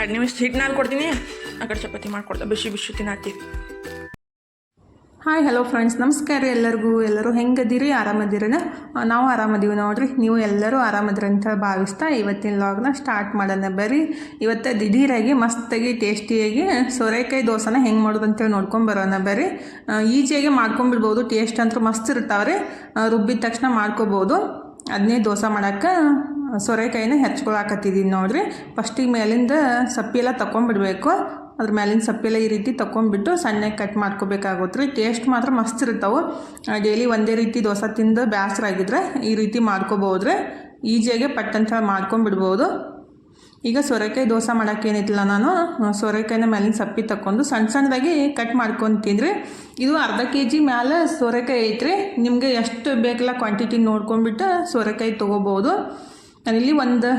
ಎರಡು ನಿಮಿಷ ಹಿಟ್ಟು ಕೊಡ್ತೀನಿ. ಆ ಕಡೆ ಚಪಾತಿ ಮಾಡ್ಕೊಡ್ತಾ ಬಿಸಿ ಬಿಸಿ ತಿನ್ನಾತಿ. ಹಾಯ್ ಹಲೋ ಫ್ರೆಂಡ್ಸ್ ನಮಸ್ಕಾರ ಎಲ್ಲರಿಗೂ. ಎಲ್ಲರೂ ಹೆಂಗದಿರಿ? ಆರಾಮದಿರನ? ನಾವು ಆರಾಮದೀವಿ ನೋಡ್ರಿ. ನೀವು ಎಲ್ಲರೂ ಆರಾಮದಿರಿ ಅಂತ ಭಾವಿಸ್ತಾ ಇವತ್ತಿನ ಲಾಗ್ನ ಸ್ಟಾರ್ಟ್ ಮಾಡೋಣ. ಬರ್ರಿ ಇವತ್ತು ದಿಢೀರಾಗಿ ಮಸ್ತಾಗಿ ಟೇಸ್ಟಿಯಾಗಿ ಸೋರೆಕಾಯಿ ದೋಸೆನ ಹೆಂಗೆ ಮಾಡೋದು ಅಂತೇಳಿ ನೋಡ್ಕೊಂಡು ಬರೋಣ ಬರ್ರಿ ಈಜಿಯಾಗಿ ಮಾಡ್ಕೊಂಬಿಡ್ಬೋದು. ಟೇಸ್ಟ್ ಅಂತೂ ಮಸ್ತ್ ಇರ್ತಾವ್ರಿ. ರುಬ್ಬಿದ ತಕ್ಷಣ ಮಾಡ್ಕೋಬೋದು. ಅದನ್ನೇ ದೋಸೆ ಮಾಡಕ್ಕೆ ಸೊರೆಕಾಯಿನ ಹೆಚ್ಕೊಳಕತ್ತಿದ್ದೀನಿ ನೋಡಿರಿ. ಫಸ್ಟಿಗೆ ಮೇಲಿಂದ ಸಪ್ಪೆಲ್ಲ ಎಲ್ಲ ತಗೊಂಬಿಡ್ಬೇಕು ಅದ್ರ ಮೇಲಿನ ಸಪ್ಪೆಲ್ಲ ಈ ರೀತಿ ತಗೊಂಡ್ಬಿಟ್ಟು ಸಣ್ಣಗೆ ಕಟ್ ಮಾಡ್ಕೋಬೇಕಾಗುತ್ತೆ ರೀ. ಟೇಸ್ಟ್ ಮಾತ್ರ ಮಸ್ತ್ ಇರ್ತಾವೆ. ಡೈಲಿ ಒಂದೇ ರೀತಿ ದೋಸೆ ತಿಂದು ಬೇಸರ ಆಗಿದ್ರೆ ಈ ರೀತಿ ಮಾಡ್ಕೋಬೋದ್ರಿ ಈಜಿಯಾಗೆ ಪಟ್ಟಂತ ಮಾಡ್ಕೊಂಡ್ಬಿಡ್ಬೋದು ಈಗ ಸೋರೆಕಾಯಿ ದೋಸೆ ಮಾಡೋಕೆ ಏನೈತಿಲ್ಲ ನಾನು ಸೋರೆಕಾಯಿನ ಮೇಲಿನ ಸಪ್ಪಿ ತಗೊಂಡು ಸಣ್ಣ ಸಣ್ಣದಾಗಿ ಕಟ್ ಮಾಡ್ಕೊತೀನಿ ಇದು ಅರ್ಧ ಕೆ ಜಿ ಮ್ಯಾಲೆ ಸೋರೆಕಾಯಿ ಐತ್ರಿ. ನಿಮಗೆ ಎಷ್ಟು ಬೇಕಲ್ಲ ಕ್ವಾಂಟಿಟಿ ನೋಡ್ಕೊಂಡ್ಬಿಟ್ಟು ಸೋರೆಕಾಯಿ ತೊಗೋಬೋದು ನಾನಿಲ್ಲಿ ಒಂದು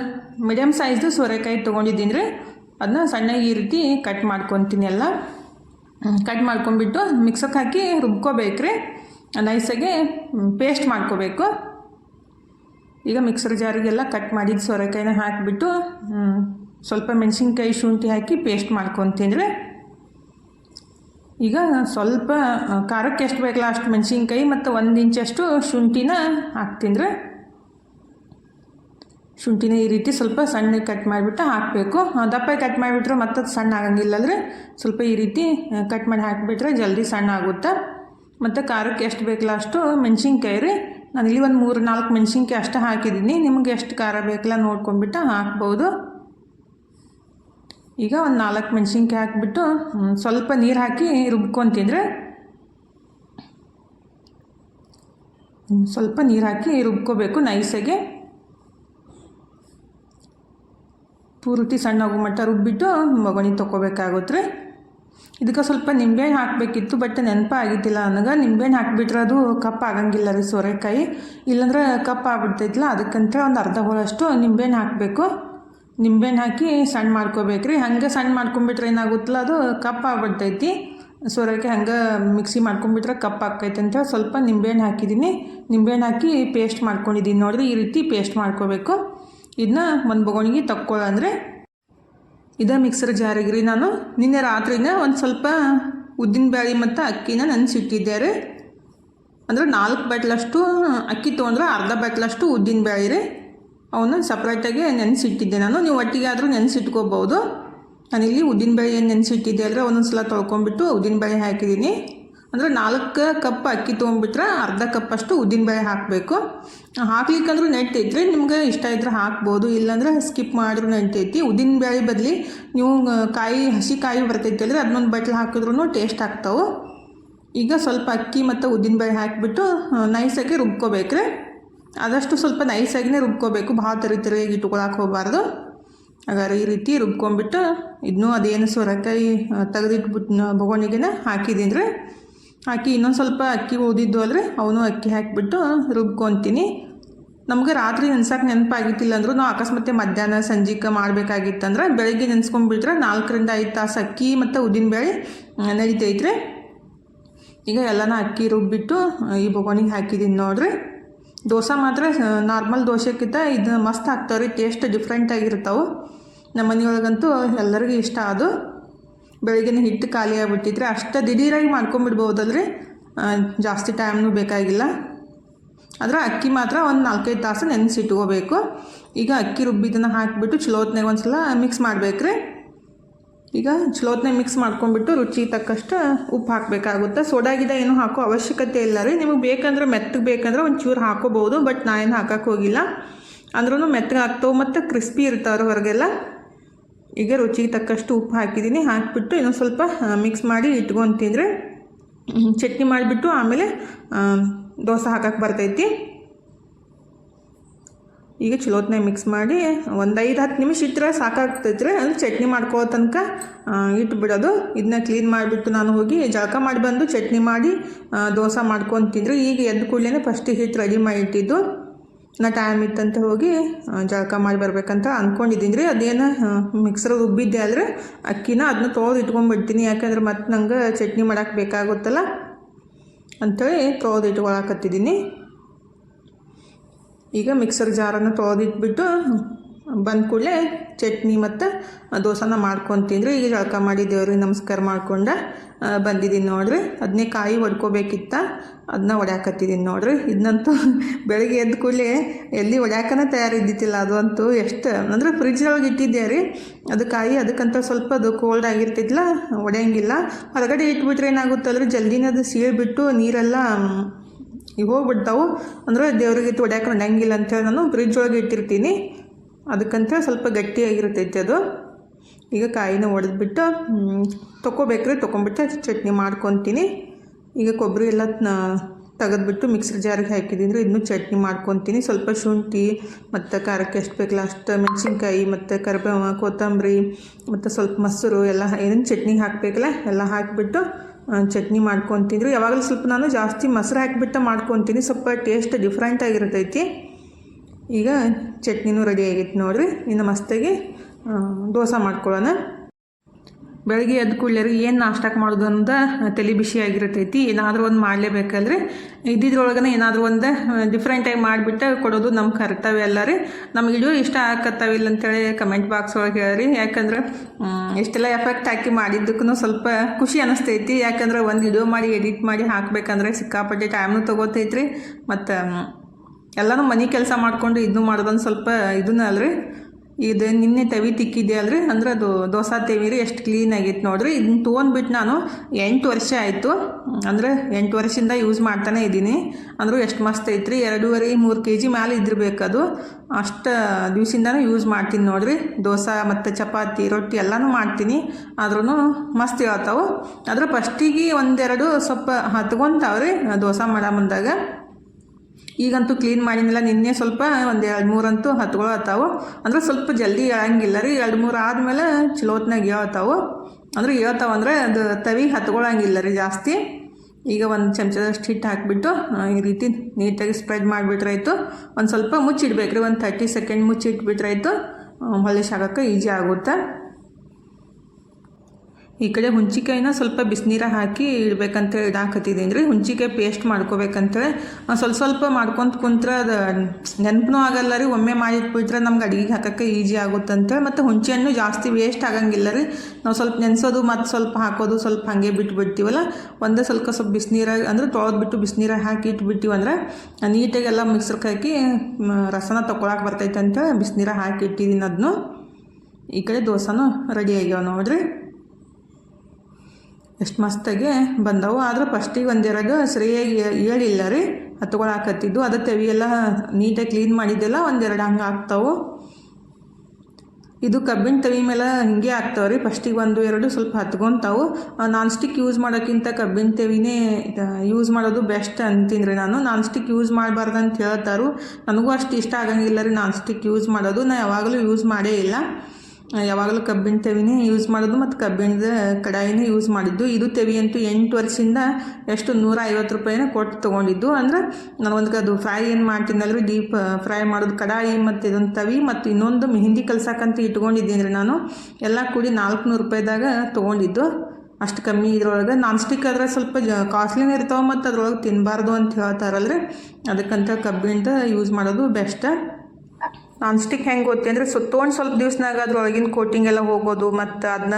ಮೀಡಿಯಮ್ ಸೈಜ್ದು ಸೋರೆಕಾಯಿ ತೊಗೊಂಡಿದ್ದೀನಿ ರೀ. ಅದನ್ನ ಸಣ್ಣಗೆ ಈ ರೀತಿ ಕಟ್ ಮಾಡ್ಕೊತೀನಿ ಎಲ್ಲ. ಕಟ್ ಮಾಡ್ಕೊಂಡ್ಬಿಟ್ಟು ಮಿಕ್ಸಕ್ಕೆ ಹಾಕಿ ರುಬ್ಕೋಬೇಕ್ರಿ ನೈಸಾಗಿ ಪೇಸ್ಟ್ ಮಾಡ್ಕೋಬೇಕು. ಈಗ ಮಿಕ್ಸರ್ ಜಾರಿಗೆಲ್ಲ ಕಟ್ ಮಾಡಿದ ಸೋರೆಕಾಯಿನ ಹಾಕಿಬಿಟ್ಟು ಸ್ವಲ್ಪ ಮೆಣಸಿನ್ಕಾಯಿ ಶುಂಠಿ ಹಾಕಿ ಪೇಸ್ಟ್ ಮಾಡ್ಕೊತೀನಿ ರೀ. ಈಗ ಸ್ವಲ್ಪ ಖಾರಕ್ಕೆ ಎಷ್ಟು ಬೇಕಲ್ಲ ಅಷ್ಟು ಮೆಣಸಿನ್ಕಾಯಿ ಮತ್ತು ಒಂದು ಇಂಚಷ್ಟು ಶುಂಠಿನ ಹಾಕ್ತೀನಿ ರೀ. ಶುಂಠಿನ ಈ ರೀತಿ ಸ್ವಲ್ಪ ಸಣ್ಣ ಕಟ್ ಮಾಡಿಬಿಟ್ಟು ಹಾಕಬೇಕು. ದಪ್ಪ ಕಟ್ ಮಾಡಿಬಿಟ್ರೆ ಮತ್ತೆ ಅದು ಸಣ್ಣ ಆಗಂಗಿಲ್ಲ ಅಂದರೆ ಸ್ವಲ್ಪ ಈ ರೀತಿ ಕಟ್ ಮಾಡಿ ಹಾಕಿಬಿಟ್ರೆ ಜಲ್ದಿ ಸಣ್ಣ ಆಗುತ್ತೆ? ಮತ್ತು ಖಾರಕ್ಕೆ ಎಷ್ಟು ಬೇಕಲ್ಲ ಅಷ್ಟು ಮೆಣಸಿನ್ಕಾಯಿ ರೀ. ಇಲ್ಲಿ ಒಂದು ಮೂರು ನಾಲ್ಕು ಮೆಣಸಿನ್ಕಾಯಿ ಅಷ್ಟೇ ಹಾಕಿದ್ದೀನಿ. ನಿಮಗೆ ಎಷ್ಟು ಖಾರ ಬೇಕಲ್ಲ ನೋಡ್ಕೊಂಡ್ಬಿಟ್ಟು ಹಾಕ್ಬೋದು. ಈಗ ಒಂದು ನಾಲ್ಕು ಮೆಣಸಿನ್ಕಾಯಿ ಹಾಕಿಬಿಟ್ಟು ಸ್ವಲ್ಪ ನೀರು ಹಾಕಿ ರುಬ್ಕೊತೀನಿ ರೀ ಸ್ವಲ್ಪ ನೀರು ಹಾಕಿ ರುಬ್ಕೋಬೇಕು ನೈಸಾಗೆ. ಪೂರ್ತಿ ಸಣ್ಣ ಆಗೋ ಮಟ್ಟ ರುಬ್ಬಿಟ್ಟು ಬೊಗಣಿ ತೊಗೋಬೇಕಾಗುತ್ತೆ ರೀ. ಇದಕ್ಕೆ ಸ್ವಲ್ಪ ನಿಂಬೆಹಣ್ಣು ಹಾಕಬೇಕಿತ್ತು ಬಟ್ ನೆನಪು ಆಗಿದ್ದಿಲ್ಲ ನನಗೆ. ನಿಂಬೆಹಣ್ಣು ಹಾಕಿಬಿಟ್ರೆ ಅದು ಕಪ್ ಆಗಂಗಿಲ್ಲ ರೀ ಸೋರೆಕಾಯಿ. ಇಲ್ಲಾಂದ್ರೆ ಕಪ್ ಆಗ್ಬಿಡ್ತೈತಿಲ್ಲ ಅದಕ್ಕಂತ ಒಂದು ಅರ್ಧ ಹೋಳಷ್ಟು ನಿಂಬೆಹಣ್ಣು ಹಾಕಬೇಕು. ನಿಂಬೆಹಣ್ಣು ಹಾಕಿ ಸಣ್ಣ ಮಾಡ್ಕೋಬೇಕ್ರಿ ಹಂಗೆ ಸಣ್ಣ ಮಾಡ್ಕೊಂಬಿಟ್ರೆ ಏನಾಗುತ್ತಲ್ಲ ಅದು ಕಪ್ಪ ಆಗ್ಬಿಡ್ತೈತಿ. ಸೋರೆಕಾಯಿ ಹಂಗೆ ಮಿಕ್ಸಿ ಮಾಡ್ಕೊಂಬಿಟ್ರೆ ಕಪ್ ಆಕೈತೆ ಅಂತ ಸ್ವಲ್ಪ ನಿಂಬೆಹಣ್ಣು ಹಾಕಿದ್ದೀನಿ. ನಿಂಬೆಹಣ್ಣು ಹಾಕಿ ಪೇಸ್ಟ್ ಮಾಡ್ಕೊಂಡಿದ್ದೀನಿ ನೋಡಿದ್ರೆ ಈ ರೀತಿ ಪೇಸ್ಟ್ ಮಾಡ್ಕೋಬೇಕು. ಇದನ್ನ ಒಂದು ಬೊಗಣಿಗೆ ತಕ್ಕೊಳ್ಳಂದ್ರೆ ಇದೇ ಮಿಕ್ಸರ್ ಜಾರಿಗೆ ರೀ ನಾನು. ನಿನ್ನೆ ರಾತ್ರಿನ ಒಂದು ಸ್ವಲ್ಪ ಉದ್ದಿನ ಬೇಳೆ ಮತ್ತು ಅಕ್ಕಿನ ನೆನೆಸಿಟ್ಟಿದ್ದೆ ರೀ ಅಂದರೆ ನಾಲ್ಕು ಬಟ್ಲಷ್ಟು ಅಕ್ಕಿ ತೊಗೊಂಡ್ರೆ, ಅರ್ಧ ಬಟ್ಲಷ್ಟು ಉದ್ದಿನ ಬೇಳೆ ರೀ. ಅವನ್ನ ಸಪ್ರೇಟಾಗಿ ನೆನೆಸಿಟ್ಟಿದ್ದೆ ನಾನು. ನೀವು ಒಟ್ಟಿಗೆ ಆದರೂ ನೆನೆಸಿಟ್ಕೋಬೋದು. ನಾನಿಲ್ಲಿ ಉದ್ದಿನ ಬೇಳೆ ಏನು ನೆನೆಸಿಟ್ಟಿದ್ದೆ ಅಂದರೆ ಒಂದೊಂದು ಸಲ ತೊಳ್ಕೊಂಬಿಟ್ಟು ಉದ್ದಿನ ಬೇಳೆ ಹಾಕಿದ್ದೀನಿ. ಅಂದರೆ ನಾಲ್ಕು ಕಪ್ ಅಕ್ಕಿ ತೊಗೊಂಡ್ಬಿಟ್ರೆ ಅರ್ಧ ಕಪ್ಪಷ್ಟು ಉದ್ದಿನ ಬೇಳೆ ಹಾಕಬೇಕು. ಹಾಕ್ಲಿಕ್ಕಂದ್ರೂ ನೆಟ್ಟೈತ್ರಿ ನಿಮ್ಗೆ ಇಷ್ಟ ಇದ್ರೆ ಹಾಕ್ಬೋದು, ಇಲ್ಲಾಂದ್ರೆ ಸ್ಕಿಪ್ ಮಾಡಿದ್ರು ನೆಂಟೈತಿ ಉದ್ದಿನ ಬೇಳೆ ಬದಲಿ ನೀವು ಕಾಯಿ, ಹಸಿ ಕಾಯಿ ಬರ್ತೈತಿ ಅಂದರೆ ಅದನ್ನೊಂದು ಬಟ್ಲು ಹಾಕಿದ್ರೂ ಟೇಸ್ಟ್ ಆಗ್ತಾವೆ. ಈಗ ಸ್ವಲ್ಪ ಅಕ್ಕಿ ಮತ್ತು ಉದ್ದಿನ ಬೇಳೆ ಹಾಕಿಬಿಟ್ಟು ನೈಸಾಗಿ ರುಬ್ಕೋಬೇಕ್ರಿ. ಆದಷ್ಟು ಸ್ವಲ್ಪ ನೈಸಾಗಿನೇ ರುಬ್ಕೋಬೇಕು. ಭಾಳ ತರಿ ತರಿಯಾಗಿ ಇಟ್ಕೊಳಕ್ಕೆ ಹೋಗಬಾರ್ದು. ಹಾಗಾದ್ರೆ ಈ ರೀತಿ ರುಬ್ಕೊಂಬಿಟ್ಟು ಇದನ್ನೂ ಅದೇನು ಸೊರಕಾಯಿ ತೆಗೆದಿಟ್ಬಿಟ್ಟು ಬೊಗಣಿಗೆನೇ ಹಾಕಿದ್ದೀನಿ ರೀ ಹಾಕಿ ಇನ್ನೊಂದು ಸ್ವಲ್ಪ ಅಕ್ಕಿ ಓದಿದ್ದು ಅಲ್ರಿ ಅವನು ಅಕ್ಕಿ ಹಾಕಿಬಿಟ್ಟು ರುಬ್ಕೊತೀನಿ. ನಮ್ಗೆ ರಾತ್ರಿ ನೆನ್ಸಕ್ಕೆ ನೆನಪಾಗಿತ್ತಿಲ್ಲ ಅಂದರೂ ನಾವು ಅಕಸ್ಮಾತ್ ಮಧ್ಯಾಹ್ನ ಸಂಜೆಗೆ ಮಾಡಬೇಕಾಗಿತ್ತಂದ್ರೆ ಬೆಳಗ್ಗೆ ನೆನೆಸ್ಕೊಂಡ್ಬಿಟ್ರೆ ನಾಲ್ಕರಿಂದ ಐದು ತಾಸು ಅಕ್ಕಿ ಮತ್ತು ಉದ್ದಿನಬೇಳೆ ನಡಿತೈತ್ರಿ. ಈಗ ಎಲ್ಲನ ಅಕ್ಕಿ ರುಬ್ಬಿಟ್ಟು ಈ ಬೊಗೋಣಿಗೆ ಹಾಕಿದ್ದೀನಿ ನೋಡ್ರಿ. ದೋಸೆ ಮಾತ್ರ ನಾರ್ಮಲ್ ದೋಸೆಕ್ಕಿಂತ ಇದು ಮಸ್ತ್ ಆಗ್ತಾವ್ರಿ, ಟೇಸ್ಟ್ ಡಿಫ್ರೆಂಟ್ ಆಗಿರ್ತಾವೆ. ನಮ್ಮ ಮನೆಯೊಳಗಂತೂ ಎಲ್ಲರಿಗೂ ಇಷ್ಟ ಅದು. ಬೆಳಗ್ಗಿನ ಹಿಟ್ಟು ಖಾಲಿ ಆಗಿಬಿಟ್ಟಿದ್ರೆ ಅಷ್ಟು ದಿಢೀರಾಗಿ ಮಾಡ್ಕೊಂಬಿಡ್ಬೋದಲ್ರಿ ಜಾಸ್ತಿ ಟೈಮ್ನೂ ಬೇಕಾಗಿಲ್ಲ. ಆದರೆ ಅಕ್ಕಿ ಮಾತ್ರ ಒಂದು ನಾಲ್ಕೈದು ತಾಸು ನೆನೆಸಿಟ್ಕೋಬೇಕು. ಈಗ ಅಕ್ಕಿ ರುಬ್ಬಿದನ್ನು ಹಾಕಿಬಿಟ್ಟು ಚಲೋತ್ನಾಗ ಒಂದು ಸಲ ಮಿಕ್ಸ್ ಮಾಡಬೇಕ್ರಿ. ಈಗ ಚಲೋತ್ನಾಗ ಮಿಕ್ಸ್ ಮಾಡ್ಕೊಂಡ್ಬಿಟ್ಟು ರುಚಿ ತಕ್ಕಷ್ಟು ಉಪ್ಪು ಹಾಕಬೇಕಾಗುತ್ತೆ. ಸೋಡಾ ಗಿಡ ಏನು ಹಾಕೋ ಅವಶ್ಯಕತೆ ಇಲ್ಲ ರೀ. ನಿಮಗೆ ಬೇಕಂದ್ರೆ ಮೆತ್ತಗೆ ಬೇಕಂದ್ರೆ ಒಂಚೂರು ಹಾಕೋಬೋದು, ಬಟ್ ನಾನು ಹಾಕಕ್ಕೆ ಹೋಗಿಲ್ಲ. ಅಂದ್ರೂ ಮೆತ್ತಗೆ ಹಾಕ್ತವೆ ಮತ್ತು ಕ್ರಿಸ್ಪಿ ಇರ್ತಾವ್ರಿ ಹೊರಗೆಲ್ಲ. ಈಗ ರುಚಿಗೆ ತಕ್ಕಷ್ಟು ಉಪ್ಪು ಹಾಕಿದ್ದೀನಿ. ಹಾಕಿಬಿಟ್ಟು ಇನ್ನೊಂದು ಸ್ವಲ್ಪ ಮಿಕ್ಸ್ ಮಾಡಿ ಇಟ್ಕೊಂಡು ತಿಂದರೆ ಚಟ್ನಿ ಮಾಡಿಬಿಟ್ಟು ಆಮೇಲೆ ದೋಸೆ ಹಾಕಕ್ಕೆ ಬರ್ತೈತಿ. ಈಗ ಚಲೋತ್ನೆ ಮಿಕ್ಸ್ ಮಾಡಿ, ಒಂದು ಐದು ಹತ್ತು ನಿಮಿಷ ಇಟ್ಟರೆ ಸಾಕಾಗ್ತೈತ್ರಿ. ಅಂದ್ರೆ ಚಟ್ನಿ ಮಾಡ್ಕೋ ತನಕ ಇಟ್ಬಿಡೋದು. ಇದನ್ನ ಕ್ಲೀನ್ ಮಾಡಿಬಿಟ್ಟು ನಾನು ಹೋಗಿ ಜಳಕ ಮಾಡಿ ಬಂದು ಚಟ್ನಿ ಮಾಡಿ ದೋಸೆ ಮಾಡ್ಕೊತಿದ್ರು ಈಗ ಎದ್ದು ಕೂಡಲೇ ಫಸ್ಟಿಗೆ ಹಿಟ್ಟು ರೆಡಿ ಮಾಡಿ ಇಟ್ಟಿದ್ದು. ನಾ ಟೈಮ್ ಇತ್ತಂತ ಹೋಗಿ ಜಳಕ ಮಾಡಿ ಬರಬೇಕಂತ ಅಂದ್ಕೊಂಡಿದ್ದೀನಿ ರೀ ಅದೇನು ಮಿಕ್ಸರ್ ರುಬ್ಬಿದ್ದೆ ಆದರೆ ಅಕ್ಕಿನ ಅದನ್ನ ತೊಳೆದು ಇಟ್ಕೊಂಡ್ಬಿಡ್ತೀನಿ ಯಾಕಂದ್ರೆ ಮತ್ತೆ ನಂಗೆ ಚಟ್ನಿ ಮಾಡೋಕ್ಕೆ ಬೇಕಾಗುತ್ತಲ್ಲ? ಅಂಥೇಳಿ ತೊಳೆದು ಇಟ್ಕೊಳಕತ್ತಿದ್ದೀನಿ. ಈಗ ಮಿಕ್ಸರ್ ಜಾರನ್ನು ತೊಳೆದಿಟ್ಬಿಟ್ಟು ಬಂದ ಕೂಡಲೇ ಚಟ್ನಿ ಮತ್ತು ದೋಸೆನ ಮಾಡ್ಕೊಂಡು ತಿಂದರು ಈಗ ಜಳಕ ಮಾಡಿ ದೇವ್ರಿಗೆ ನಮಸ್ಕಾರ ಮಾಡ್ಕೊಂಡು ಬಂದಿದ್ದೀನಿ ನೋಡ್ರಿ. ಅದನ್ನೇ ಕಾಯಿ ಹೊಡ್ಕೋಬೇಕಿತ್ತ ಅದನ್ನ ಒಡ್ಯಾಕತ್ತಿದ್ದೀನಿ ನೋಡ್ರಿ. ಇದನ್ನಂತೂ ಬೆಳಗ್ಗೆ ಎದ್ದ ಕೂಡಲೇ ಎಲ್ಲಿ ಒಡ್ಯಾಕನ ತಯಾರಿದ್ದಿತ್ತಿಲ್ಲ ಅದು ಅಂತೂ ಎಷ್ಟು, ಅಂದರೆ ಫ್ರಿಜ್ನೊಳಗೆ ಇಟ್ಟಿದ್ದೆ ರೀ. ಅದು ಕಾಯಿ ಅದಕ್ಕಂತ ಸ್ವಲ್ಪ ಅದು ಕೋಲ್ಡ್ ಆಗಿರ್ತಿದ್ಲ, ಒಡೆಯಂಗಿಲ್ಲ. ಹೊರಗಡೆ ಇಟ್ಬಿಟ್ರೆ ಏನಾಗುತ್ತಲ್ರಿ? ಜಲ್ದಿನ ಅದು ಸೀಳ್ಬಿಟ್ಟು ನೀರೆಲ್ಲ ಇವು ಈಗ ಅಂದರೆ ದೇವ್ರಿಗೆ ಒಡ್ಯಾಕೆ ನಡೆಯಂಗಿಲ್ಲ ಅಂತೇಳಿ ನಾನು ಫ್ರಿಜ್ ಒಳಗೆ ಇಟ್ಟಿರ್ತೀನಿ. ಅದಕ್ಕಂತ ಸ್ವಲ್ಪ ಗಟ್ಟಿಯಾಗಿರ್ತೈತೆ ಅದು. ಈಗ ಕಾಯಿನ ಒಡೆದ್ಬಿಟ್ಟು ತೊಗೋಬೇಕ್ರಿ ತೊಗೊಂಬಿಟ್ಟು ಚಟ್ನಿ ಮಾಡ್ಕೊತೀನಿ. ಈಗ ಕೊಬ್ಬರಿ ಎಲ್ಲ ತೆಗೆದ್ಬಿಟ್ಟು ಮಿಕ್ಸರ್ ಜಾರಿಗೆ ಹಾಕಿದ್ದೀನಿ ಇದನ್ನು ಚಟ್ನಿ ಮಾಡ್ಕೊತೀನಿ. ಸ್ವಲ್ಪ ಶುಂಠಿ, ಮತ್ತು ಖಾರಕ್ಕೆ ಎಷ್ಟು ಬೇಕಲ್ಲ ಅಷ್ಟು, ಮೆಣಸಿನ್ಕಾಯಿ, ಮತ್ತು ಕರಿಬೇವು, ಕೊತ್ತಂಬರಿ, ಮತ್ತು ಸ್ವಲ್ಪ ಮೊಸರು, ಎಲ್ಲ ಏನೇನು ಚಟ್ನಿಗೆ ಹಾಕಬೇಕಲ್ಲ, ಎಲ್ಲ ಹಾಕಿಬಿಟ್ಟು ಚಟ್ನಿ ಮಾಡ್ಕೊತೀನಿ. ರೀ ಯಾವಾಗಲೂ ಸ್ವಲ್ಪ ನಾನು ಜಾಸ್ತಿ ಮೊಸರು ಹಾಕಿಬಿಟ್ಟು ಮಾಡ್ಕೊತೀನಿ. ಸ್ವಲ್ಪ ಟೇಸ್ಟ್ ಡಿಫ್ರೆಂಟ್ ಆಗಿರ್ತೈತಿ. ಈಗ ಚಟ್ನಿನೂ ರೆಡಿ ಆಗಿತ್ತು ನೋಡಿರಿ. ಇನ್ನು ಮಸ್ತಾಗಿ ದೋಸೆ ಮಾಡ್ಕೊಳ್ಳೋಣ. ಬೆಳಗ್ಗೆ ಎದ್ದು ಕೂಡಲೇ ಏನು ನಾಷ್ಟಕ್ಕೆ ಮಾಡೋದು ಅಂತ ತಲೆ ಬಿಸಿ ಆಗಿರತೈತಿ. ಏನಾದರೂ ಒಂದು ಮಾಡಲೇಬೇಕಲ್ರಿ. ಇದ್ದಿದ್ರೊಳಗನೆ ಏನಾದರೂ ಒಂದು ಡಿಫ್ರೆಂಟಾಗಿ ಮಾಡಿಬಿಟ್ಟು ಕೊಡೋದು ನಮ್ಮ ಕರ್ತವ್ಯ ಅಲ್ಲ ರೀ. ನಮ್ಗೆ ವಿಡಿಯೋ ಇಷ್ಟ ಆಗತ್ತವಿಲ್ಲ ಅಂತೇಳಿ ಕಮೆಂಟ್ ಬಾಕ್ಸ್ ಒಳಗೆ ಹೇಳ್ರಿ. ಯಾಕಂದ್ರೆ ಇಷ್ಟೆಲ್ಲ ಎಫೆಕ್ಟ್ ಹಾಕಿ ಮಾಡಿದ್ದಕ್ಕೂ ಸ್ವಲ್ಪ ಖುಷಿ ಅನ್ನಿಸ್ತೈತಿ ಯಾಕಂದ್ರೆ ಒಂದು ವಿಡಿಯೋ ಮಾಡಿ ಎಡಿಟ್ ಮಾಡಿ ಹಾಕ್ಬೇಕಂದ್ರೆ ಸಿಕ್ಕಾಪಟ್ಟೆ ಟೈಮ್ನು ತೊಗೋತೈತ್ರಿ. ಮತ್ತು ಎಲ್ಲನೂ ಮನೆ ಕೆಲಸ ಮಾಡಿಕೊಂಡು ಇದನ್ನು ಮಾಡೋದೊಂದು ಸ್ವಲ್ಪ ಇದನ್ನ ಅಲ್ರಿ. ಇದು ನಿನ್ನೆ ತವಿ ತಿಕ್ಕಿದೆ ಅಲ್ರಿ. ಅಂದ್ರೆ ಅದು ದೋಸೆ ತವಿ ರೀ, ಎಷ್ಟು ಕ್ಲೀನ್ ಆಗೈತೆ ನೋಡ್ರಿ. ಇದನ್ನ ತೊಗೊಂಡ್ಬಿಟ್ಟು ನಾನು ಎಂಟು ವರ್ಷ ಆಯಿತು. ಅಂದ್ರೆ ಎಂಟು ವರ್ಷದಿಂದ ಯೂಸ್ ಮಾಡ್ತಾನೆ ಇದ್ದೀನಿ. ಅಂದರೂ ಎಷ್ಟು ಮಸ್ತ್ ಐತ್ರಿ. ಎರಡೂವರೆ, ಮೂರು ಕೆ ಜಿ ಮ್ಯಾಲೆ ಇದ್ದಿರಬೇಕದು ಅಷ್ಟು ದಿವ್ಸಿಂದನೂ ಯೂಸ್ ಮಾಡ್ತೀನಿ ನೋಡ್ರಿ. ದೋಸೆ ಮತ್ತು ಚಪಾತಿ, ರೊಟ್ಟಿ ಎಲ್ಲನೂ ಮಾಡ್ತೀನಿ. ಆದ್ರೂ ಮಸ್ತ್ ಹೇಳ್ತಾವು ಅದ್ರ ಫಸ್ಟಿಗೆ ಒಂದೆರಡು ಸ್ವಲ್ಪ ಹತ್ಕೊಂತಾವ್ರಿ ದೋಸೆ ಮಾಡೋ ಮುಂದಾಗ ಈಗಂತೂ ಕ್ಲೀನ್ ಮಾಡಿನಿಲ್ಲ ನಿನ್ನೆ ಸ್ವಲ್ಪ ಒಂದು ಎರಡು ಮೂರಂತೂ ಹತ್ಕೊಳತ್ತಾವು ಅಂದ್ರೆ ಸ್ವಲ್ಪ ಜಲ್ದಿ ಹೇಳಂಗಿಲ್ಲ ರೀ, ಎರಡು ಮೂರು ಆದಮೇಲೆ ಚಲೋತ್ನಾಗ ಹೇಳ್ತಾವು ಅಂದ್ರೆ ಹೇಳ್ತಾವ ಅಂದರೆ ಅದು ತವಿ ಹತ್ಕೊಳಂಗಿಲ್ಲ ರೀ ಜಾಸ್ತಿ. ಈಗ ಒಂದು ಚಮಚದಷ್ಟು ಹಿಟ್ಟು ಹಾಕಿಬಿಟ್ಟು ಈ ರೀತಿ ನೀಟಾಗಿ ಸ್ಪ್ರೆಡ್ ಮಾಡಿಬಿಟ್ರಾಯ್ತು. ಒಂದು ಸ್ವಲ್ಪ ಮುಚ್ಚಿಡ್ಬೇಕು ರೀ ಒಂದು ಥರ್ಟಿ ಸೆಕೆಂಡ್ ಮುಚ್ಚಿಟ್ಬಿಟ್ರಾಯ್ತು. ಹೊಳ್ಳಿ ಶಾಗಕ್ಕೆ ಈಜಿ ಆಗುತ್ತೆ. ಈ ಕಡೆ ಹುಂಚಿಕಾಯಿನ ಸ್ವಲ್ಪ ಬಿಸಿನೀರ ಹಾಕಿ ಇಡ್ಬೇಕಂತ ಇಡಾಕತ್ತಿದ್ದೀನಿ ರೀ ಹುಂಚಿಕಾಯಿ ಪೇಸ್ಟ್ ಮಾಡ್ಕೋಬೇಕಂತೇಳಿ ಸ್ವಲ್ಪ ಸ್ವಲ್ಪ ಮಾಡ್ಕೊಂತ ಕುಂತ್ರೆ ಅದು ನೆನಪು ಆಗಲ್ಲ ರೀ, ಒಮ್ಮೆ ಮಾಡಿಟ್ಬಿಟ್ರೆ ನಮ್ಗೆ ಅಡಿಗೆ ಹಾಕೋಕ್ಕೆ ಈಜಿ ಆಗುತ್ತೆ ಅಂತೇಳಿ ಮತ್ತು ಹುಂಚೆ ಹಣ್ಣು ಜಾಸ್ತಿ ವೇಸ್ಟ್ ಆಗಂಗಿಲ್ಲ ರೀ. ನಾವು ಸ್ವಲ್ಪ ನೆನೆಸೋದು ಮತ್ತು ಸ್ವಲ್ಪ ಹಾಕೋದು ಸ್ವಲ್ಪ ಹಾಗೆ ಬಿಟ್ಟು ಬಿಡ್ತೀವಲ್ಲ ಒಂದೇ ಸ್ವಲ್ಪ ಸ್ವಲ್ಪ ಬಿಸಿನೀರಾಗ ಅಂದ್ರೆ ತೊಳೆದ್ಬಿಟ್ಟು ಬಿಸಿನೀರ ಹಾಕಿ ಇಟ್ಬಿಟ್ಟಿವಿ ಅಂದ್ರೆ ನೀಟಾಗಿ ಎಲ್ಲ ಮಿಕ್ಸರ್ಗೆ ಹಾಕಿ ರಸನ ತೊಗೊಳಕ್ಕೆ ಬರ್ತೈತೆ ಅಂತ ಬಿಸಿನೀರ ಹಾಕಿ ಇಟ್ಟಿದ್ದೀನಿ ಅದನ್ನು ಈ ಕಡೆ ದೋಸೆನೂ ರೆಡಿ ಆಗ್ಯಾವ ನೋಡ್ರಿ. ಎಷ್ಟು ಮಸ್ತಾಗೆ ಬಂದವು. ಆದ್ರೆ ಫಸ್ಟಿಗೆ ಒಂದೆರಡು ಸರಿಯಾಗಿ ಹೇಳಿಲ್ಲ ರೀ. ಹತ್ಕೊಳಕತ್ತಿದ್ದು ಅದು ತೆವಿ ಎಲ್ಲ ನೀಟಾಗಿ ಕ್ಲೀನ್ ಮಾಡಿದ್ದೆಲ್ಲ ಒಂದೆರಡು ಹಂಗೆ ಆಗ್ತಾವು. ಇದು ಕಬ್ಬಿನ ತವಿ ಮೇಲೆ ಹಿಂಗೆ ಆಗ್ತಾವೆ ರೀ. ಫಸ್ಟಿಗೆ ಒಂದು, ಎರಡು ಸ್ವಲ್ಪ ಹತ್ಕೊಂತಾವು. ನಾನ್ ಸ್ಟಿಕ್ ಯೂಸ್ ಮಾಡೋಕ್ಕಿಂತ ಕಬ್ಬಿನ ತವಿನೇ ಯೂಸ್ ಮಾಡೋದು ಬೆಸ್ಟ್ ಅಂತೀನಿ ರೀ ನಾನು. ನಾನ್ ಸ್ಟಿಕ್ ಯೂಸ್ ಮಾಡಬಾರ್ದು ಅಂತ ಹೇಳ್ತಾರು. ನನಗೂ ಅಷ್ಟು ಇಷ್ಟ ಆಗಂಗಿಲ್ಲ ರೀ ನಾನ್ ಸ್ಟಿಕ್ ಯೂಸ್ ಮಾಡೋದು. ನಾ ಯಾವಾಗಲೂ ಯೂಸ್ ಮಾಡೇ ಇಲ್ಲ. ಯಾವಾಗಲೂ ಕಬ್ಬಿಣ ತೆವಿನೇ ಯೂಸ್ ಮಾಡೋದು ಮತ್ತು ಕಬ್ಬಿಣದ ಕಡಾಯಿನೇ ಯೂಸ್ ಮಾಡಿದ್ದು. ಇದು ತೆವಿ ಅಂತೂ ಎಂಟು ವರ್ಷದಿಂದ ಎಷ್ಟು ನೂರ ಐವತ್ತು ರೂಪಾಯಿನ ಕೊಟ್ಟು ತೊಗೊಂಡಿದ್ದು. ಅಂದ್ರೆ ನಾನು ಒಂದು ಅದು ಫ್ರೈ ಏನು ಮಾಡ್ತೀನಲ್ರಿ ಡೀಪ್ ಫ್ರೈ ಮಾಡೋದು ಕಡಾಯಿ ಮತ್ತು ಇದೊಂದು ತವಿ ಮತ್ತು ಇನ್ನೊಂದು ಮೆಹಿಂದಿ ಕಲ್ಸಕ್ಕಂತ ಇಟ್ಕೊಂಡಿದ್ದೀನಿ ರೀ ನಾನು. ಎಲ್ಲ ಕೂಡಿ ನಾಲ್ಕುನೂರು ರೂಪಾಯಿದಾಗ ತೊಗೊಂಡಿದ್ದು. ಅಷ್ಟು ಕಮ್ಮಿ ಇದ್ರೊಳಗೆ ನಾನ್ ಸ್ಟಿಕ್ ಆದರೆ ಸ್ವಲ್ಪ ಜ ಕಾಸ್ಟ್ಲಿನೇ ಇರ್ತಾವೆ ಮತ್ತು ಅದ್ರೊಳಗೆ ತಿನ್ನಬಾರ್ದು ಅಂತ ಹೇಳ್ತಾರಲ್ರಿ. ಅದಕ್ಕಂತ ಕಬ್ಬಿಣದ ಯೂಸ್ ಮಾಡೋದು ಬೆಸ್ಟ್ ನಾನ್ ಸ್ಟಿಕ್ ಹೆಂಗೆ ಗೊತ್ತಿ ಅಂದರೆ ಸುತ್ತೊಂದು ಸ್ವಲ್ಪ ದಿವ್ಸನಾಗ ಅದ್ರೊಳಗಿನ ಕೋಟಿಂಗ್ ಎಲ್ಲ ಹೋಗೋದು ಮತ್ತು ಅದನ್ನ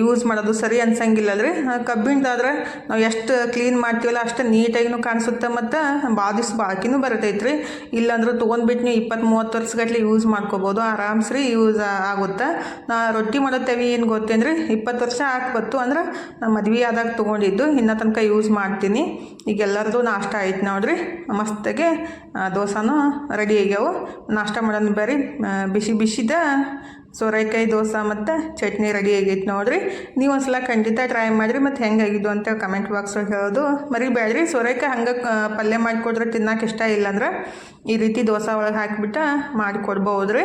ಯೂಸ್ ಮಾಡೋದು ಸರಿ ಅನ್ಸಂಗಿಲ್ಲ ಅಲ್ರಿ. ಕಬ್ಬಿಣದಾದ್ರೆ ನಾವು ಎಷ್ಟು ಕ್ಲೀನ್ ಮಾಡ್ತೀವಲ್ಲ ಅಷ್ಟು ನೀಟಾಗಿನೂ ಕಾಣಿಸುತ್ತೆ ಮತ್ತು ಭಾಳ ದಿವ್ಸ ಬಾಕಿನೂ ಬರ್ತೈತೆ ರೀ ಇಲ್ಲಾಂದ್ರೆ ತೊಗೊಂಡ್ಬಿಟ್ಟು ನೀವು ಇಪ್ಪತ್ತು ಮೂವತ್ತು ವರ್ಷಗಟ್ಲೆ ಯೂಸ್ ಮಾಡ್ಕೋಬೋದು. ಆರಾಮ್ಸ್ರಿ ಯೂಸ್ ಆಗುತ್ತೆ. ನಾ ರೊಟ್ಟಿ ಮಾಡೋ ತೆವಿ ಏನು ಗೊತ್ತೇ ಅಂದರೆ ಇಪ್ಪತ್ತು ವರ್ಷ ಹಾಕ್ಬತ್ತು ಅಂದ್ರೆ ನಾ ಮದ್ವೆ ಆದಾಗ ತೊಗೊಂಡಿದ್ದು. ಇನ್ನೂ ತನಕ ಯೂಸ್ ಮಾಡ್ತೀನಿ. ಈಗ ಎಲ್ಲರದು ನಾಷ್ಟ ಆಯ್ತು ನೋಡ್ರಿ. ಮಸ್ತಾಗೆ ದೋಸೆನೂ ರೆಡಿ ಆಗ್ಯಾವು. ನಾಷ್ಟ ಮಾಡೋಣ ಬರ್ರಿ. ಆ, ಬಿಸಿ ಬಿಸಿದ ಸೋರೆಕಾಯಿ ದೋಸೆ ಮತ್ತು ಚಟ್ನಿ ರೆಡಿ ಆಗೈತೆ ನೋಡ್ರಿ. ನೀವು ಒಂದ್ಸಲ ಖಂಡಿತ ಟ್ರೈ ಮಾಡಿರಿ ಮತ್ತು ಹೆಂಗಾಗಿದ್ದು ಅಂತ ಕಮೆಂಟ್ ಬಾಕ್ಸ್ ಒಳಗೆ ಹೇಳೋದು. ಮರಿಬೇಡ್ರಿ ಸೋರೆಕಾಯಿ ಹಂಗೆ ಪಲ್ಯ ಮಾಡಿಕೊಡ್ರೆ ತಿನ್ನಕ್ಕೆ ಇಷ್ಟ ಇಲ್ಲ ಅಂದ್ರೆ ಈ ರೀತಿ ದೋಸೆ ಒಳಗೆ ಹಾಕಿಬಿಟ್ಟು ಮಾಡಿಕೊಡ್ಬೋದು ರೀ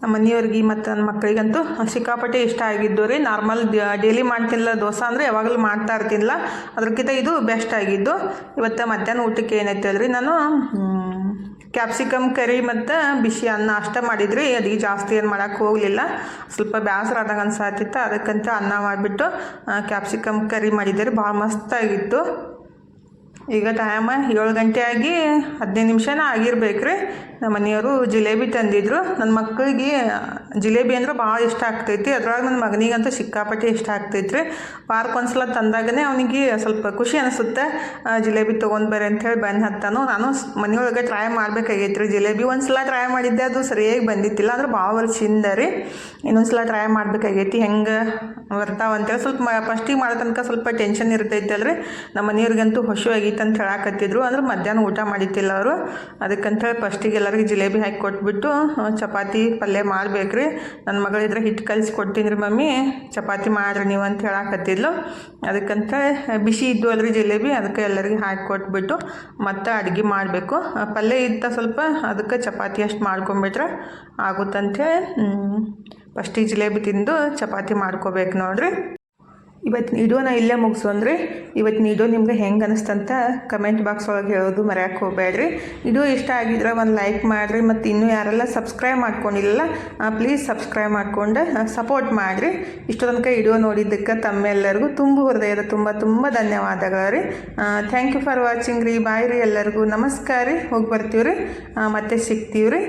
ನಮ್ಮ ಮನೆಯವ್ರಿಗೆ ಮತ್ತು ನನ್ನ ಮಕ್ಕಳಿಗಂತೂ ಸಿಕ್ಕಾಪಟ್ಟೆ ಇಷ್ಟ ಆಗಿದ್ದು ರೀ. ನಾರ್ಮಲ್ ಡೈಲಿ ಮಾಡ್ತಿಲ್ಲ ದೋಸೆ ಅಂದರೆ ಯಾವಾಗಲೂ ಮಾಡ್ತಾ ಇರ್ತಿಲ್ಲ ಅದಕ್ಕಿಂತ ಇದು ಬೆಸ್ಟ್ ಆಗಿದ್ದು. ಇವತ್ತು ಮಧ್ಯಾಹ್ನ ಊಟಕ್ಕೆ ಏನೈತೆ ಅಲ್ರಿ ನಾನು ಕ್ಯಾಪ್ಸಿಕಮ್ ಕರಿ ಮತ್ತು ಬಿಸಿ ಅನ್ನ ಅಷ್ಟೇ ಮಾಡಿದ್ರಿ. ಅದಕ್ಕೆ ಜಾಸ್ತಿ ಏನು ಮಾಡೋಕ್ಕೆ ಹೋಗಲಿಲ್ಲ. ಸ್ವಲ್ಪ ಬೇಸರ ಆದಾಗ ಅನ್ಸಾತಿತ್ತು. ಅದಕ್ಕಂತ ಅನ್ನ ಮಾಡಿಬಿಟ್ಟು ಕ್ಯಾಪ್ಸಿಕಮ್ ಕರಿ ಮಾಡಿದ್ದೆ ರೀ ಭಾಳ ಮಸ್ತಾಗಿತ್ತು ಈಗ ಟೈಮ ಏಳು ಗಂಟೆ ಆಗಿ ಹದಿನೈದು ನಿಮಿಷನ ಆಗಿರ್ಬೇಕು ರೀ ನಮ್ಮ ಮನೆಯವರು ಜಿಲೇಬಿ ತಂದಿದ್ರು. ನನ್ನ ಮಕ್ಕಳಿಗೆ ಜಿಲೇಬಿ ಅಂದ್ರೆ ಭಾಳ ಇಷ್ಟ ಆಗ್ತೈತಿ. ಅದ್ರೊಳಗೆ ನನ್ನ ಮಗನಿಗಂತೂ ಸಿಕ್ಕಾಪಟ್ಟೆ ಇಷ್ಟ ಆಗ್ತೈತಿ ರೀ ಪಾರ್ಕ್ ಒಂದ್ಸಲ ತಂದಾಗನೇ ಅವನಿಗೆ ಸ್ವಲ್ಪ ಖುಷಿ ಅನಿಸುತ್ತೆ. ಜಿಲೇಬಿ ತೊಗೊಂಡು ಬರ್ರಿ ಅಂಥೇಳಿ ಬಂದು ಹತ್ತಾನು. ನಾನು ಮನೆಯೊಳಗೆ ಟ್ರೈ ಮಾಡ್ಬೇಕಾಗೈತೆ ರೀ ಜಿಲೇಬಿ ಒಂದ್ಸಲ ಟ್ರೈ ಮಾಡಿದ್ದೆ, ಅದು ಸರಿಯಾಗಿ ಬಂದಿತ್ತಿಲ್ಲ. ಅಂದ್ರೆ ಭಾಳ ವರ್ಷದಿಂದ ರೀ. ಇನ್ನೊಂದ್ಸಲ ಟ್ರೈ ಮಾಡ್ಬೇಕಾಗೈತಿ. ಹೆಂಗೆ ಬರ್ತಾವಂತೇಳಿ ಸ್ವಲ್ಪ ಫಸ್ಟಿಗೆ ಮಾಡೋ ತನಕ ಸ್ವಲ್ಪ ಟೆನ್ಷನ್ ಇರ್ತೈತೆ ಅಲ್ರಿ ನಮ್ಮ ಮನೆಯವ್ರಿಗಂತೂ ಹೊಶು ಅಂತ ಹೇಳಾಕತ್ತಿದ್ರು. ಅಂದ್ರೆ ಮಧ್ಯಾಹ್ನ ಊಟ ಮಾಡಿತ್ತಿಲ್ಲ ಅವರು. ಅದಕ್ಕಂತೇಳಿ ಫಸ್ಟಿಗೆ ಎಲ್ಲರಿಗೂ ಜಿಲೇಬಿ ಹಾಕಿ ಕೊಟ್ಬಿಟ್ಟು ಚಪಾತಿ ಪಲ್ಯ ಮಾಡ್ಬೇಕ್ರಿ. ನನ್ನ ಮಗಳಿದ್ರೆ ಹಿಟ್ಟು ಕಲಿಸಿ ಕೊಡ್ತೀನಿ ರೀ ಮಮ್ಮಿ. ಚಪಾತಿ ಮಾಡ್ರಿ ನೀವು ಅಂತ ಹೇಳಾಕತ್ತಿದ್ಲು. ಅದಕ್ಕಂತ ಬಿಸಿ ಇದ್ದು ಅಲ್ರಿ ಜಿಲೇಬಿ. ಅದಕ್ಕೆ ಎಲ್ಲರಿಗೂ ಹಾಕಿ ಕೊಟ್ಬಿಟ್ಟು ಮತ್ತೆ ಅಡುಗೆ ಮಾಡಬೇಕು. ಪಲ್ಯ ಇತ್ತ ಸ್ವಲ್ಪ, ಅದಕ್ಕೆ ಚಪಾತಿ ಅಷ್ಟು ಮಾಡ್ಕೊಂಬಿಟ್ರೆ ಆಗುತ್ತಂತೇಳಿ ಫಸ್ಟಿಗೆ ಜಿಲೇಬಿ ತಿಂದು ಚಪಾತಿ ಮಾಡ್ಕೋಬೇಕು ನೋಡ್ರಿ. ಇವತ್ತಿನ ನಾ ಇಲ್ಲೇ ಮುಗಿಸು ಅಂದರೆ ಇವತ್ತಿನ ವಿಡಿಯೋ ನಿಮ್ಗೆ ಹೆಂಗೆ ಅನಿಸ್ತಂತ ಕಮೆಂಟ್ ಬಾಕ್ಸ್ ಒಳಗೆ ಹೇಳೋದು ಮರೆಯಕ್ಕೆ ಹೋಗಬೇಡ್ರಿ. ವಿಡಿಯೋ ಇಷ್ಟ ಆಗಿದ್ರೆ ಒಂದು ಲೈಕ್ ಮಾಡಿರಿ ಮತ್ತು ಇನ್ನೂ ಯಾರೆಲ್ಲ ಸಬ್ಸ್ಕ್ರೈಬ್ ಮಾಡ್ಕೊಂಡಿಲ್ಲ ಪ್ಲೀಸ್ ಸಬ್ಸ್ಕ್ರೈಬ್ ಮಾಡ್ಕೊಂಡು ಸಪೋರ್ಟ್ ಮಾಡಿರಿ. ಇಷ್ಟು ತನಕ ವಿಡಿಯೋ ನೋಡಿದ್ದಕ್ಕೆ ತಮ್ಮೆಲ್ಲರಿಗೂ ತುಂಬ ಹೃದಯದ ತುಂಬ ತುಂಬ ಧನ್ಯವಾದಗಳು ರೀ ಥ್ಯಾಂಕ್ ಯು ಫಾರ್ ವಾಚಿಂಗ್ ರೀ. ಬಾಯ್ ರೀ ಎಲ್ಲರಿಗೂ. ನಮಸ್ಕಾರ ರೀ. ಹೋಗಿ ಬರ್ತೀವಿ ರೀ ಮತ್ತೆ ಸಿಗ್ತೀವಿ ರೀ